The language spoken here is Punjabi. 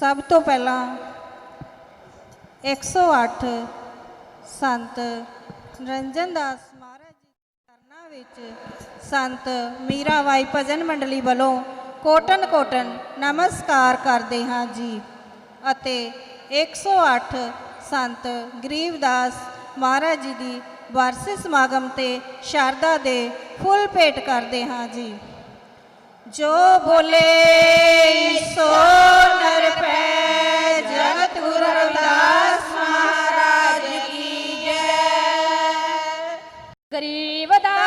ਸਭ ਤੋਂ ਪਹਿਲਾਂ 108 ਸੰਤ ਨਿਰੰਜਨ ਦਾਸ ਮਹਾਰਾਜ ਜੀ ਦੇ ਚਰਨਾਂ ਵਿੱਚ ਸੰਤ ਮੀਰਾਬਾਈ ਭਜਨ ਮੰਡਲੀ ਵੱਲੋਂ ਕੋਟਨ ਕੋਟਨ ਨਮਸਕਾਰ ਕਰਦੇ ਹਾਂ ਜੀ ਅਤੇ 108 ਸੰਤ ਗਰੀਬਦਾਸ ਮਹਾਰਾਜ ਜੀ ਦੀ ਵਾਰਸੀ ਸਮਾਗਮ ਤੇ ਸ਼ਰਧਾ ਦੇ ਫੁੱਲ ਭੇਟ ਕਰਦੇ ਹਾਂ ਜੀ। ਜੋ ਬੋਲੇ ਸੋ ਪੈ ਜਗਤ ਗੁਰੂ ਰਵਿਦਾਸ ਮਹਾਰਾਜ ਕੀ ਜੈ। ਗਰੀਬ ਦਾ